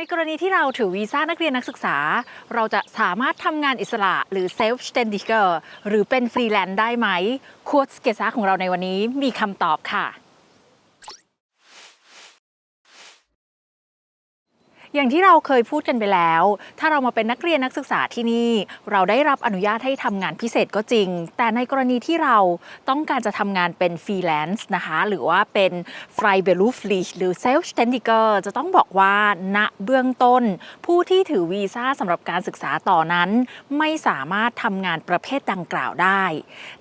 ในกรณีที่เราถือวีซ่านักเรียนนักศึกษา เราจะสามารถทำงานอิสระหรือ self ständiger หรือเป็นฟรีแลนซ์ได้ไหมควอสเกซ่าของเราในวันนี้มีคำตอบค่ะ อย่างที่เราเคยพูดกันไปแล้ว ถ้าเรามาเป็นนักเรียนนักศึกษาที่นี่ เราได้รับอนุญาตให้ทำงานพิเศษก็จริง แต่ในกรณีที่เราต้องการจะทำงานเป็นฟรีแลนซ์นะคะ หรือว่าเป็น f r i b e r u f l i c h หรือ Selbstständiger จะต้องบอกว่าณเบื้องต้น ผู้ที่ถือวีซ่าสำหรับการศึกษาต่อนั้น ไม่สามารถทำงานประเภทดังกล่าวได้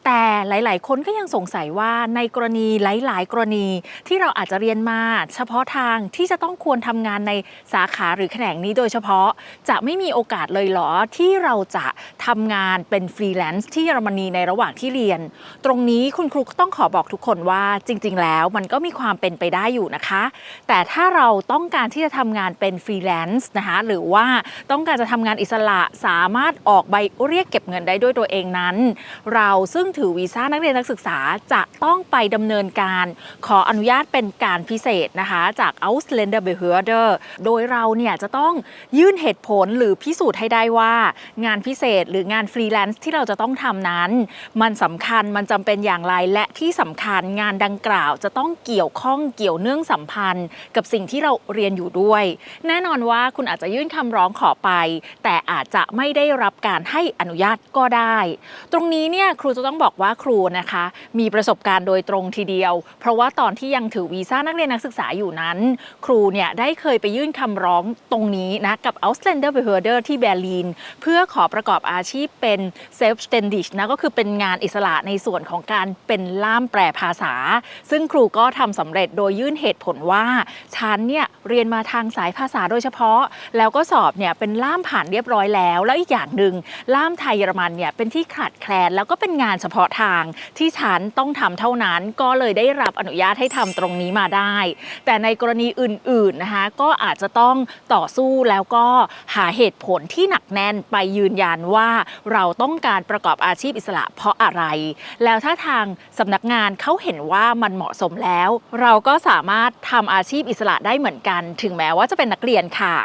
แต่หลาย ๆ คนก็ยังสงสัยว่าในกรณีหลาย ๆ กรณีที่เราอาจจะเรียนมา เฉพาะทางที่จะต้องควรทำงานในสาขาหรือแขนงนี้โดยเฉพาะจะไม่มีโอกาสเลยเหรอที่เราจะ ทำงานเป็นฟรีแลนซ์ที่เยอรมนีในระหว่างที่เรียน ตรงนี้คุณครูก็ต้องขอบอกทุกคนว่าจริง ๆ แล้วมันก็มีความเป็นไปได้อยู่นะคะ แต่ถ้าเราต้องการที่จะทำงานเป็นฟรีแลนซ์นะคะหรือว่าต้องการจะทำงานอิสระสามารถออกใบเรียกเก็บเงินได้ด้วยตัวเองนั้น เราซึ่งถือวีซ่านักเรียนนักศึกษาจะต้องไปดำเนินการ ขออนุญาตเป็นการพิเศษนะคะจาก Ausländer Behörde โดยเราเนี่ยจะต้องยื่นเหตุผลหรือพิสูจน์ให้ได้ว่างานพิเศษหรืองานฟรีแลนซ์ที่เราจะต้องทำนั้น มันสำคัญมันจำเป็นอย่างไรและที่สำคัญงานดังกล่าว จะต้องเกี่ยวข้องเกี่ยวเนื่องสัมพันธ์ กับสิ่งที่เราเรียนอยู่ด้วย แน่นอนว่าคุณอาจจะยื่นคำร้องขอไป แต่อาจจะไม่ได้รับการให้อนุญาตก็ได้ ตรงนี้เนี่ยครูจะต้องบอกว่าครูนะคะ มีประสบการณ์โดยตรงทีเดียว เพราะว่าตอนที่ยังถือวีซ่านักเรียนนักศึกษาอยู่นั้น ครูเนี่ยได้เคยไปยื่นคำร้องตรงนี้นะกับ Ausländer Behörde ที่เบอร์ลินเพื่อขอประกอบอาชีพเป็น Selbstständig นะก็คือเป็นงานอิสระในส่วนของการเป็นล่ามแปลภาษา ซึ่งครูก็ทำสำเร็จโดยยื่นเหตุผลว่า ฉันเนี่ยเรียนมาทางสายภาษาโดยเฉพาะ แล้วก็สอบเนี่ยเป็นล่ามผ่านเรียบร้อยแล้ว แล้วอีกอย่างหนึ่งล่ามไทยเยอรมันเนี่ยเป็นที่ขาดแคลน แล้วก็เป็นงานเฉพาะทางที่ฉันต้องทำเท่านั้นก็เลยได้รับอนุญาตให้ทำตรงนี้มาได้ แต่ในกรณีอื่นๆนะคะก็อาจจะต้องต่อสู้แล้วก็หาเหตุผลที่หนักแน่นไปยืนยันว่าว่าเราต้องการประกอบอาชีพอิสระเพราะอะไร แล้วถ้าทางสำนักงานเขาเห็นว่ามันเหมาะสมแล้ว เราก็สามารถทำอาชีพอิสระได้เหมือนกัน ถึงแม้ว่าจะเป็นนักเรียนค่ะ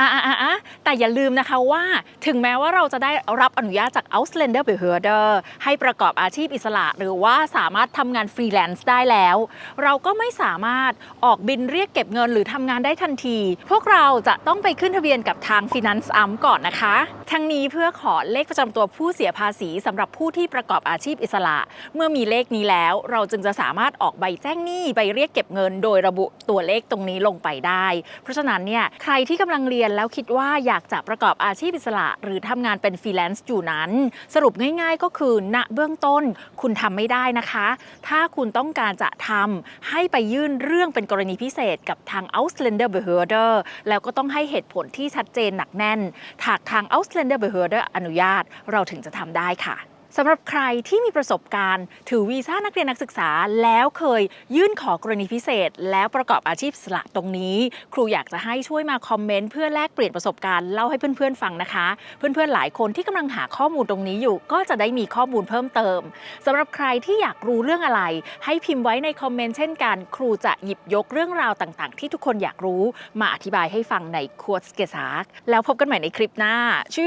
อะอะอะแต่อย่าลืมนะคะว่า ถึงแม้ว่าเราจะได้รับอนุญาตจาก Ausländer Behörde ให้ประกอบอาชีพอิสระ หรือว่าสามารถทำงานฟรีแลนซ์ได้แล้ว เราก็ไม่สามารถออกบินเรียกเก็บเงินหรือทำงานได้ทันที พวกเราจะต้องไปขึ้นทะเบียนกับทาง Finance Arm ก่อนนะคะทั้งนี้เพื่อขอเลขประจำตัวผู้เสียภาษีสำหรับผู้ที่ประกอบอาชีพอิสระ เมื่อมีเลขนี้แล้ว เราจึงจะสามารถออกใบแจ้งหนี้ใบเรียกเก็บเงิน โดยระบุตัวเลขตรงนี้ลงไปได้ เพราะฉะนั้นเนี่ยใครที่กำลังเรียนแล้วคิดว่าอยากจะประกอบอาชีพอิสระ หรือทำงานเป็นฟรีแลนซ์อยู่นั้น สรุปง่ายๆ ก็คือณเบื้องต้นคุณทำไม่ได้นะคะ ถ้าคุณต้องการจะทำให้ไปยื่นเรื่องเป็นกรณีพิเศษกับทาง Ausländer Behörde แล้วก็ต้องให้เหตุผลที่ชัดเจนหนักแน่นหากทาง Aus Ausländer Behörde อนุญาตเราถึงจะทำได้ค่ะ สำหรับใครที่มีประสบการณ์ ถือวีซ่านักเรียนนักศึกษา แล้วเคยยื่นขอกรณีพิเศษ แล้วประกอบอาชีพสระตรงนี้ ครูอยากจะให้ช่วยมาคอมเมนต์เพื่อแลกเปลี่ยนประสบการณ์เล่าให้เพื่อนๆฟังนะคะ เพื่อนๆหลายคนที่กำลังหาข้อมูลตรงนี้อยู่ ก็จะได้มีข้อมูลเพิ่มเติมสำหรับใครที่อยากรู้เรื่องอะไร ให้พิมพ์ไว้ในคอมเมนต์เช่นกัน ครูจะหยิบยกเรื่องราวต่างๆ ที่ทุกคนอยากรู้มาอธิบายให้ฟังในค u r z g e s a g แล้วพบกันใหม่ในคลิปหน้าชู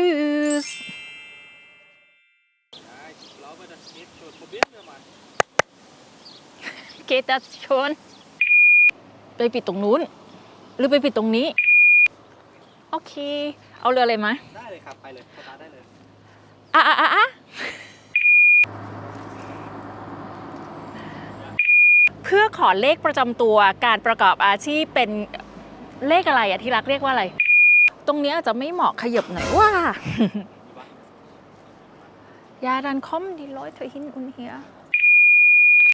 ส Ja, ich glaube, das geht schon. Probieren wir mal. geht das schon ไปปิดตรงนู้น หรือไปปิดตรงนี้ โอเค เอาเรือเลยไหมได้เลยครับ ไปเลยสตาร์ทได้เลย อะอะอะอะเพื่อขอเลขประจำตัวการประกอบอาชีพเป็นเลขอะไรอะที่รักเรียกว่าอะไร ตรงเนี้ยอาจจะไม่เหมาะขยับหน่อยว่า ยาดันคอมดี